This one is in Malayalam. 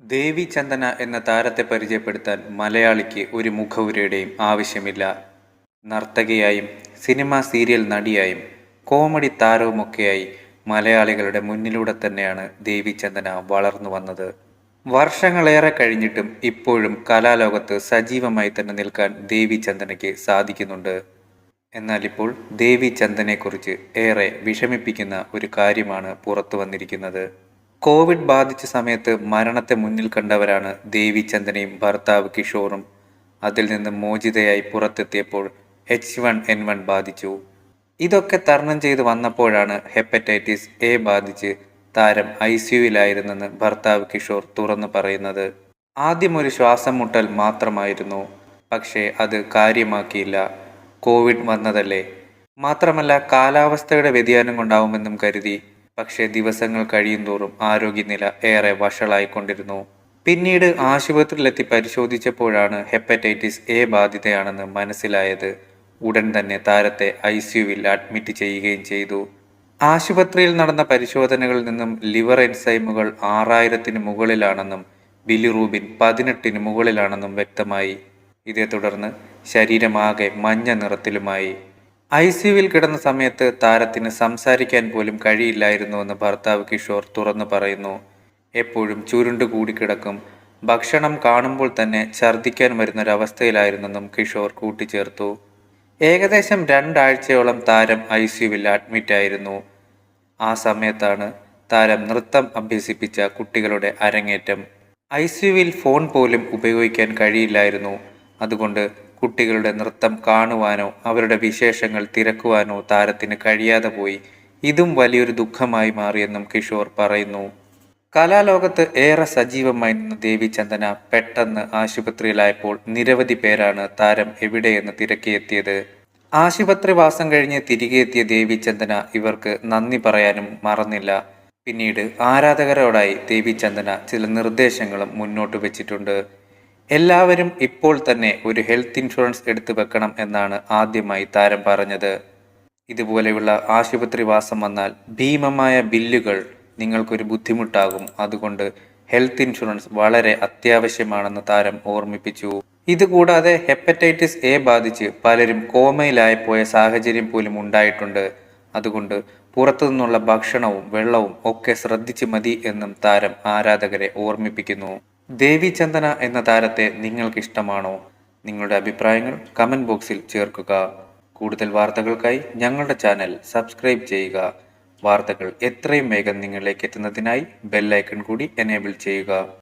ദേവി ചന്ദന എന്ന താരത്തെ പരിചയപ്പെടുത്താൻ മലയാളിക്ക് ഒരു മുഖവുരയുടെയും ആവശ്യമില്ല. നർത്തകിയായും സിനിമ സീരിയൽ നടിയായും കോമഡി താരവുമൊക്കെയായി മലയാളികളുടെ മുന്നിലൂടെ തന്നെയാണ് ദേവി ചന്ദന വളർന്നു വന്നത്. വർഷങ്ങളേറെ കഴിഞ്ഞിട്ടും ഇപ്പോഴും കലാലോകത്ത് സജീവമായി തന്നെ നിൽക്കാൻ ദേവി ചന്ദനയ്ക്ക് സാധിക്കുന്നുണ്ട്. എന്നാൽ ഇപ്പോൾ ദേവി ചന്ദനെക്കുറിച്ച് ഏറെ വിഷമിപ്പിക്കുന്ന ഒരു കാര്യമാണ് പുറത്തു വന്നിരിക്കുന്നത്. കോവിഡ് ബാധിച്ച സമയത്ത് മരണത്തെ മുന്നിൽ കണ്ടവരാണ് ദേവി ചന്ദനയും ഭർത്താവ് കിഷോറും. അതിൽ നിന്ന് മോചിതയായി പുറത്തെത്തിയപ്പോൾ എച്ച് വൺ എൻ വൺ ബാധിച്ചു. ഇതൊക്കെ തരണം ചെയ്ത് വന്നപ്പോഴാണ് ഹെപ്പറ്റൈറ്റിസ് എ ബാധിച്ച് താരം ഐ സിയുവിലായിരുന്നെന്ന് ഭർത്താവ് കിഷോർ തുറന്നു പറയുന്നത്. ആദ്യം ഒരു ശ്വാസം മുട്ടൽ മാത്രമായിരുന്നു. പക്ഷേ അത് കാര്യമാക്കിയില്ല. കോവിഡ് വന്നതല്ലേ? മാത്രമല്ല കാലാവസ്ഥയുടെ വ്യതിയാനം കൊണ്ടാവുമെന്നും കരുതി പക്ഷേ ദിവസങ്ങൾ കഴിയുന്തോറും ആരോഗ്യനില ഏറെ വഷളായിക്കൊണ്ടിരുന്നു. പിന്നീട് ആശുപത്രിയിലെത്തി പരിശോധിച്ചപ്പോഴാണ് ഹെപ്പറ്റൈറ്റിസ് എ ബാധിതയാണെന്ന് മനസ്സിലായത്. ഉടൻ തന്നെ താരത്തെ ഐ സിയുവിൽ അഡ്മിറ്റ് ചെയ്യുകയും ചെയ്തു. ആശുപത്രിയിൽ നടന്ന പരിശോധനകളിൽ നിന്നും ലിവർ എൻസൈമുകൾ ആറായിരത്തിന് മുകളിലാണെന്നും ബിലിറൂബിൻ പതിനെട്ടിന് മുകളിലാണെന്നും വ്യക്തമായി. ഇതേ തുടർന്ന് ശരീരമാകെ മഞ്ഞ നിറത്തിലുമായി. ഐ സിയുവിൽ കിടന്ന സമയത്ത് താരത്തിന് സംസാരിക്കാൻ പോലും കഴിയില്ലായിരുന്നുവെന്ന് ഭർത്താവ് കിഷോർ തുറന്നു പറയുന്നു. എപ്പോഴും ചുരുണ്ടു കൂടിക്കിടക്കും ഭക്ഷണം കാണുമ്പോൾ തന്നെ ഛർദ്ദിക്കാൻ വരുന്നൊരവസ്ഥയിലായിരുന്നെന്നും കിഷോർ കൂട്ടിച്ചേർത്തു. ഏകദേശം രണ്ടാഴ്ചയോളം താരം ഐ സിയുവിൽ അഡ്മിറ്റായിരുന്നു. ആ സമയത്താണ് താരം നൃത്തം അഭ്യസിപ്പിച്ച കുട്ടികളുടെ അരങ്ങേറ്റം. ഐ സിയുവിൽ ഫോൺ പോലും ഉപയോഗിക്കാൻ കഴിയില്ലായിരുന്നു. അതുകൊണ്ട് കുട്ടികളുടെ നൃത്തം കാണുവാനോ അവരുടെ വിശേഷങ്ങൾ തിരക്കുവാനോ താരത്തിന് കഴിയാതെ പോയി. ഇതും വലിയൊരു ദുഃഖമായി മാറിയെന്നും കിഷോർ പറയുന്നു. കലാലോകത്ത് ഏറെ സജീവമായി നിന്ന ദേവി ചന്ദന പെട്ടെന്ന് ആശുപത്രിയിലായപ്പോൾ നിരവധി പേരാണ് താരം എവിടെയെന്ന് തിരക്കിയെത്തിയത് ആശുപത്രി വാസം കഴിഞ്ഞ് തിരികെ എത്തിയ ദേവി ചന്ദന ഇവർക്ക് നന്ദി പറയാനും മറന്നില്ല. പിന്നീട് ആരാധകരോടായി ദേവി ചന്ദന ചില നിർദ്ദേശങ്ങളും മുന്നോട്ട് വെച്ചിട്ടുണ്ട്. എല്ലാവരും ഇപ്പോൾ തന്നെ ഒരു ഹെൽത്ത് ഇൻഷുറൻസ് എടുത്തു വെക്കണം എന്നാണ് ആദ്യമായി താരം പറഞ്ഞത്. ഇതുപോലെയുള്ള ആശുപത്രി വാസം വന്നാൽ ഭീമമായ ബില്ലുകൾ നിങ്ങൾക്കൊരു ബുദ്ധിമുട്ടാകും. അതുകൊണ്ട് ഹെൽത്ത് ഇൻഷുറൻസ് വളരെ അത്യാവശ്യമാണെന്ന് താരം ഓർമ്മിപ്പിച്ചു. ഇതുകൂടാതെ ഹെപ്പറ്റൈറ്റിസ് എ ബാധിച്ച് പലരും കോമയിലായി പോയ സാഹചര്യം പോലും ഉണ്ടായിട്ടുണ്ട്. അതുകൊണ്ട് പുറത്തുനിന്നുള്ള ഭക്ഷണവും വെള്ളവും ഒക്കെ ശ്രദ്ധിച്ച് മതി എന്നും താരം ആരാധകരെ ഓർമ്മിപ്പിക്കുന്നു. ദേവി ചന്ദന എന്ന താരത്തെ നിങ്ങൾക്ക് ഇഷ്ടമാണോ നിങ്ങളുടെ അഭിപ്രായങ്ങൾ കമന്റ് ബോക്സിൽ ചേർക്കുക. കൂടുതൽ വാർത്തകൾക്കായി ഞങ്ങളുടെ ചാനൽ സബ്സ്ക്രൈബ് ചെയ്യുക. വാർത്തകൾ എത്രയും വേഗം നിങ്ങളിലേക്ക് എത്തുന്നതിനായി ബെല്ലൈക്കൺ കൂടി എനേബിൾ ചെയ്യുക.